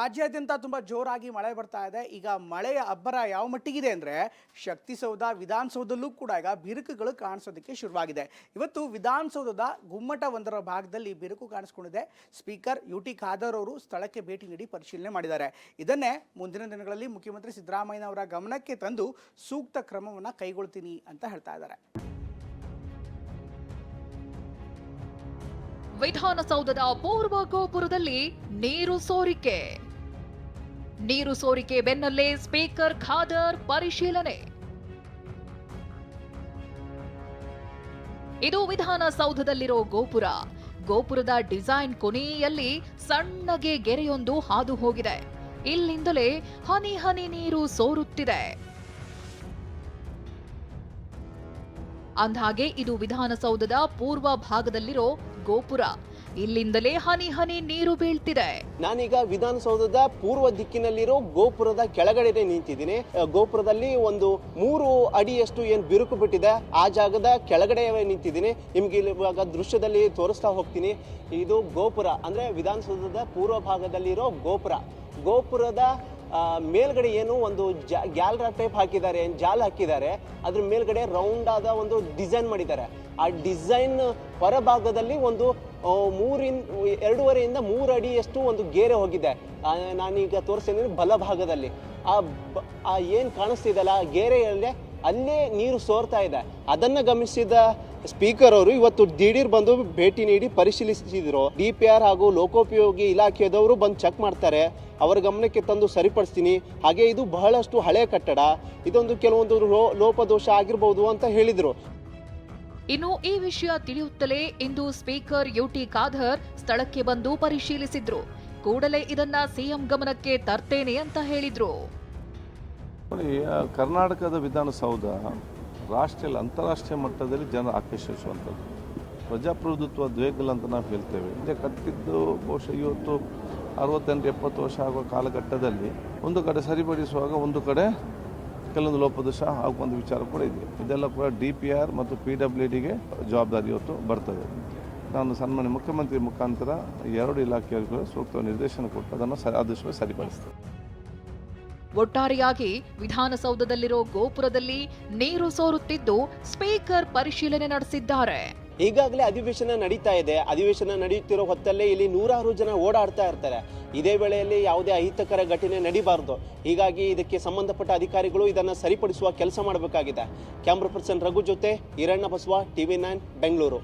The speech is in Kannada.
ರಾಜ್ಯಾದ್ಯಂತ ತುಂಬ ಜೋರಾಗಿ ಮಳೆ ಬರ್ತಾ ಇದೆ. ಈಗ ಮಳೆಯ ಅಬ್ಬರ ಯಾವ ಮಟ್ಟಿಗಿದೆ ಅಂದರೆ ಶಕ್ತಿಸೌಧ, ವಿಧಾನಸೌಧದಲ್ಲೂ ಕೂಡ ಈಗ ಬಿರುಕುಗಳು ಕಾಣಿಸೋದಕ್ಕೆ ಶುರುವಾಗಿದೆ. ಇವತ್ತು ವಿಧಾನಸೌಧದ ಗುಮ್ಮಟ ಒಂದರ ಭಾಗದಲ್ಲಿ ಬಿರುಕು ಕಾಣಿಸ್ಕೊಂಡಿದೆ. ಸ್ಪೀಕರ್ ಯು ಟಿ ಖಾದರ್ ಅವರು ಸ್ಥಳಕ್ಕೆ ಭೇಟಿ ನೀಡಿ ಪರಿಶೀಲನೆ ಮಾಡಿದ್ದಾರೆ. ಇದನ್ನೇ ಮುಂದಿನ ದಿನಗಳಲ್ಲಿ ಮುಖ್ಯಮಂತ್ರಿ ಸಿದ್ದರಾಮಯ್ಯನವರ ಗಮನಕ್ಕೆ ತಂದು ಸೂಕ್ತ ಕ್ರಮವನ್ನು ಕೈಗೊಳ್ತೀನಿ ಅಂತ ಹೇಳ್ತಾ ಇದ್ದಾರೆ. ವಿಧಾನಸೌಧದ ಪೂರ್ವ ಗೋಪುರದಲ್ಲಿ ನೀರು ಸೋರಿಕೆ. ನೀರು ಸೋರಿಕೆ ಬೆನ್ನಲ್ಲೇ ಸ್ಪೀಕರ್ ಖಾದರ್ ಪರಿಶೀಲನೆ. ಇದು ವಿಧಾನಸೌಧದಲ್ಲಿರೋ ಗೋಪುರ. ಗೋಪುರದ ಡಿಸೈನ್ ಕೊನೆಯಲ್ಲಿ ಸಣ್ಣಗೆ ಗೆರೆಯೊಂದು ಹಾದು ಹೋಗಿದೆ. ಇಲ್ಲಿಂದಲೇ ಹನಿ ಹನಿ ನೀರು ಸೋರುತ್ತಿದೆ. ಅಂದ್ಹಾಗೆ ಇದು ವಿಧಾನಸೌಧದ ಪೂರ್ವ ಭಾಗದಲ್ಲಿರೋ ಗೋಪುರ. ಇಲ್ಲಿಂದಲೇ ಹನಿ ಹನಿ ನೀರು ಬೀಳ್ತಿದೆ. ನಾನೀಗ ವಿಧಾನಸೌಧದ ಪೂರ್ವ ದಿಕ್ಕಿನಲ್ಲಿರೋ ಗೋಪುರದ ಕೆಳಗಡೆ ನಿಂತಿದ್ದೀನಿ. ಗೋಪುರದಲ್ಲಿ ಒಂದು ಮೂರು ಅಡಿಯಷ್ಟು ಏನು ಬಿರುಕು ಬಿಟ್ಟಿದೆ, ಆ ಜಾಗದ ಕೆಳಗಡೆ ನಿಂತಿದ್ದೀನಿ. ನಿಮ್ಗೆ ಇವಾಗ ದೃಶ್ಯದಲ್ಲಿ ತೋರಿಸ್ತಾ ಹೋಗ್ತೀನಿ. ಇದು ಗೋಪುರ, ಅಂದ್ರೆ ವಿಧಾನಸೌಧದ ಪೂರ್ವ ಭಾಗದಲ್ಲಿರೋ ಗೋಪುರ. ಗೋಪುರದ ಮೇಲ್ಗಡೆ ಏನು ಒಂದು ಗ್ಯಾಲ್ರ ಟೈಪ್ ಹಾಕಿದ್ದಾರೆ, ಜಾಲ್ ಹಾಕಿದ್ದಾರೆ. ಅದ್ರ ಮೇಲ್ಗಡೆ ರೌಂಡ್ ಆದ ಒಂದು ಡಿಸೈನ್ ಮಾಡಿದ್ದಾರೆ. ಆ ಡಿಸೈನ್ ಹೊರಭಾಗದಲ್ಲಿ ಒಂದು ಮೂರಿನ್, ಎರಡೂವರೆಯಿಂದ ಮೂರು ಅಡಿಯಷ್ಟು ಒಂದು ಗೇರೆ ಹೋಗಿದೆ. ನಾನೀಗ ತೋರಿಸ್ತೀನಿ ಬಲಭಾಗದಲ್ಲಿ. ಆ ಆ ಏನು ಕಾಣಿಸ್ತಿದೆಯಲ್ಲ ಆ ಗೇರೆಯಲ್ಲೇ ಅಲ್ಲೇ ನೀರು ಸೋರ್ತಾ ಇದೆ. ಅದನ್ನ ಗಮನಿಸಿದ ಸ್ಪೀಕರ್ ಅವರು ಇವತ್ತು ದಿಢೀರ್ ಬಂದು ಭೇಟಿ ನೀಡಿ ಪರಿಶೀಲಿಸಿದ್ರು. ಡಿ ಪಿ ಆರ್ ಹಾಗೂ ಲೋಕೋಪಯೋಗಿ ಇಲಾಖೆದವರು ಬಂದು ಚೆಕ್ ಮಾಡ್ತಾರೆ. ಅವರ ಗಮನಕ್ಕೆ ತಂದು ಸರಿಪಡಿಸ್ತೀನಿ. ಹಾಗೆ ಇದು ಬಹಳಷ್ಟು ಹಳೆ ಕಟ್ಟಡ. ಇದೊಂದು ಕೆಲವೊಂದು ಲೋ- ಲೋಪದೋಷ ಆಗಿರಬಹುದು ಅಂತ ಹೇಳಿದರು. ಇನ್ನು ಈ ವಿಷಯ ತಿಳಿಯುತ್ತಲೇ ಇಂದು ಸ್ಪೀಕರ್ ಯುಟಿ ಖಾದರ್ ಸ್ಥಳಕ್ಕೆ ಬಂದು ಪರಿಶೀಲಿಸಿದ್ರು. ಕೂಡಲೇ ಇದನ್ನ ಸಿಎಂ ಗಮನಕ್ಕೆ ತರ್ತೇನೆ ಅಂತ ಹೇಳಿದ್ರು. ಕರ್ನಾಟಕದ ವಿಧಾನಸೌಧ ರಾಷ್ಟ್ರೀಯ ಅಂತಾರಾಷ್ಟ್ರೀಯ ಮಟ್ಟದಲ್ಲಿ ಜನ ಆಕರ್ಷಿಸುವಂಥದ್ದು. ಪ್ರಜಾಪ್ರಭುತ್ವ ದ್ವೇಗಲ್ ಅಂತ ನಾವು ಹೇಳ್ತೇವೆ. ಹಿಂದೆ ಕಟ್ಟಿದ್ದು ಬಹುಶಃ ಇವತ್ತು ಅರವತ್ತೆಂಟು, ಎಪ್ಪತ್ತು ವರ್ಷ ಆಗುವ ಕಾಲಘಟ್ಟದಲ್ಲಿ ಒಂದು ಕಡೆ ಸರಿಪಡಿಸುವಾಗ ಒಂದು ಕಡೆ ಕೆಲವೊಂದು ಲೋಪದೋಷ ಆಗುವಂಥ ವಿಚಾರ ಕೂಡ ಇದೆ. ಇದೆಲ್ಲ ಕೂಡ ಡಿ ಪಿ ಆರ್ ಮತ್ತು ಪಿ ಡಬ್ಲ್ಯೂ ಡಿಗೆ ಜವಾಬ್ದಾರಿ ಇವತ್ತು ಬರ್ತದೆ ನಾನು ಸನ್ಮಾನ್ಯ ಮುಖ್ಯಮಂತ್ರಿ ಮುಖಾಂತರ ಎರಡು ಇಲಾಖೆಯವರಿಗೂ ಸೂಕ್ತ ನಿರ್ದೇಶನ ಕೊಟ್ಟು ಅದನ್ನು ಸ ಆದಷ್ಟು ಸರಿಪಡಿಸ್ತೇವೆ ಒಟ್ಟಾರೆಯಾಗಿ ವಿಧಾನಸೌಧದಲ್ಲಿರೋ ಗೋಪುರದಲ್ಲಿ ನೀರು ಸೋರುತ್ತಿದ್ದು ಸ್ಪೀಕರ್ ಪರಿಶೀಲನೆ ನಡೆಸಿದ್ದಾರೆ. ಈಗಾಗಲೇ ಅಧಿವೇಶನ ನಡೀತಾ ಇದೆ. ಅಧಿವೇಶನ ನಡೆಯುತ್ತಿರೋ ಹೊತ್ತಲ್ಲೇ ಇಲ್ಲಿ ನೂರಾರು ಜನ ಓಡಾಡ್ತಾ ಇರ್ತಾರೆ. ಇದೇ ವೇಳೆಯಲ್ಲಿ ಯಾವುದೇ ಅಹಿತಕರ ಘಟನೆ ನಡೀಬಾರದು. ಹೀಗಾಗಿ ಇದಕ್ಕೆ ಸಂಬಂಧಪಟ್ಟ ಅಧಿಕಾರಿಗಳು ಇದನ್ನು ಸರಿಪಡಿಸುವ ಕೆಲಸ ಮಾಡಬೇಕಾಗಿದೆ. ಕ್ಯಾಮ್ರಾ ಪರ್ಸನ್ ರಘು ಜೊತೆ ಈರಣ್ಣ ಬಸವ, ಟಿವಿ ನೈನ್, ಬೆಂಗಳೂರು.